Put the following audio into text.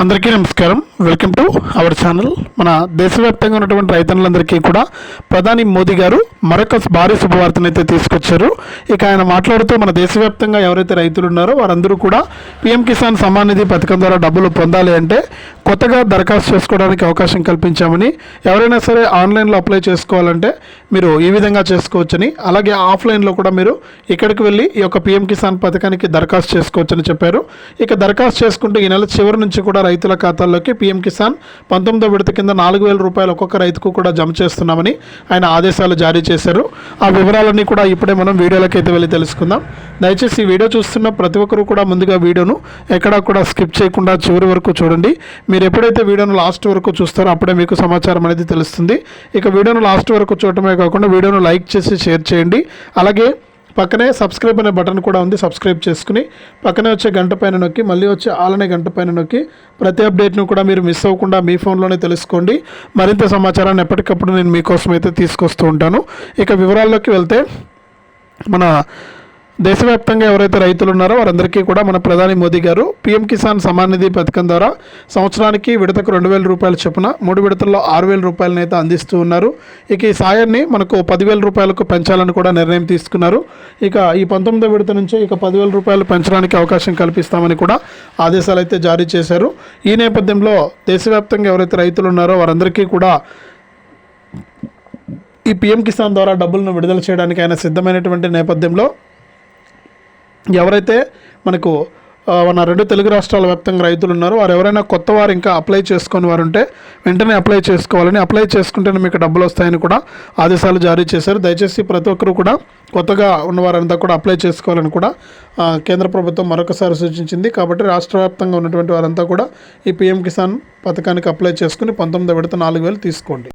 అందరికీ నమస్కారం. Welcome to our channel మన దేశవ్యాప్తంగా ఉన్నటువంటి రైతన్నులందరికీ కూడా ప్రధాని మోదీ గారు మరొక భారీ శుభవార్తను అయితే తీసుకొచ్చారు. ఇక ఆయన మాట్లాడుతూ మన దేశవ్యాప్తంగా ఎవరైతే రైతులు ఉన్నారో వారందరూ కూడా పీఎం కిసాన్ సమ్మాన్ నిధి పథకం ద్వారా డబ్బులు పొందాలి అంటే కొత్తగా దరఖాస్తు చేసుకోవడానికి అవకాశం కల్పించామని ఎవరైనా సరే ఆన్లైన్లో అప్లై చేసుకోవాలంటే మీరు ఈ విధంగా చేసుకోవచ్చని అలాగే ఆఫ్లైన్లో కూడా మీరు ఇక్కడికి వెళ్ళి ఈ యొక్క పీఎం కిసాన్ పథకానికి దరఖాస్తు చేసుకోవచ్చని చెప్పారు. ఇక దరఖాస్తు చేసుకుంటే ఈ నెల చివరి నుంచి కూడా రైతుల ఖాతాల్లోకి పీఎం కిసాన్ పంతొమ్మిదో విడత కింద నాలుగు వేల రూపాయలు ఒక్కొక్క రైతుకు కూడా జమ చేస్తున్నామని ఆయన ఆదేశాలు జారీ చేశారు. ఆ వివరాలన్నీ కూడా ఇప్పుడే మనం వీడియోలోకి అయితే వెళ్ళి తెలుసుకుందాం. దయచేసి ఈ వీడియో చూస్తున్న ప్రతి ఒక్కరు కూడా ముందుగా వీడియోను ఎక్కడా కూడా స్కిప్ చేయకుండా చివరి వరకు చూడండి. మీరు ఎప్పుడైతే వీడియోను లాస్ట్ వరకు చూస్తారో అప్పుడే మీకు సమాచారం అనేది తెలుస్తుంది. ఇక వీడియోను లాస్ట్ వరకు చూడటమే కాకుండా వీడియోను లైక్ చేసి షేర్ చేయండి. అలాగే పక్కనే సబ్స్క్రైబ్ అనే బటన్ కూడా ఉంది సబ్స్క్రైబ్ చేసుకుని. పక్కనే వచ్చే గంట పైన నొక్కి మళ్ళీ వచ్చే ఆలనే గంట పైన నొక్కి ప్రతి అప్డేట్ను కూడా మీరు మిస్ అవ్వకుండా మీ ఫోన్లోనే తెలుసుకోండి. మరింత సమాచారాన్ని ఎప్పటికప్పుడు నేను మీకోసం అయితే తీసుకొస్తూ ఉంటాను. ఇక వివరాల్లోకి వెళ్తే మన దేశవ్యాప్తంగా ఎవరైతే రైతులు ఉన్నారో వారందరికీ కూడా మన ప్రధాని మోదీ గారు పీఎం కిసాన్ సమాన్ నిధి పథకం ద్వారా సంవత్సరానికి విడతకు రెండు వేల రూపాయల చొప్పున మూడు విడతల్లో ఆరు వేల రూపాయలను అయితే అందిస్తూ ఉన్నారు. ఇక ఈ సాయాన్ని మనకు పదివేల రూపాయలకు పెంచాలని కూడా నిర్ణయం తీసుకున్నారు. ఇక ఈ పంతొమ్మిదో విడత నుంచి ఇక పదివేల రూపాయలు పెంచడానికి అవకాశం కల్పిస్తామని కూడా ఆదేశాలు అయితే జారీ చేశారు. ఈ నేపథ్యంలో దేశవ్యాప్తంగా ఎవరైతే రైతులు ఉన్నారో వారందరికీ కూడా ఈ పీఎం కిసాన్ ద్వారా డబ్బులను విడుదల చేయడానికి ఆయన సిద్ధమైనటువంటి నేపథ్యంలో ఎవరైతే మనకు మన రెండు తెలుగు రాష్ట్రాల వ్యాప్తంగా రైతులు ఉన్నారో వారు ఎవరైనా కొత్త వారు ఇంకా అప్లై చేసుకుని వారు ఉంటే వెంటనే అప్లై చేసుకోవాలని అప్లై చేసుకుంటేనే మీకు డబ్బులు వస్తాయని కూడా ఆదేశాలు జారీ చేశారు. దయచేసి ప్రతి ఒక్కరు కూడా కొత్తగా ఉన్నవారంతా కూడా అప్లై చేసుకోవాలని కూడా కేంద్ర ప్రభుత్వం మరొకసారి సూచించింది. కాబట్టి రాష్ట్ర వ్యాప్తంగా ఉన్నటువంటి వారంతా కూడా ఈ పీఎం కిసాన్ పథకానికి అప్లై చేసుకుని పంతొమ్మిది విడత నాలుగు వేలు తీసుకోండి.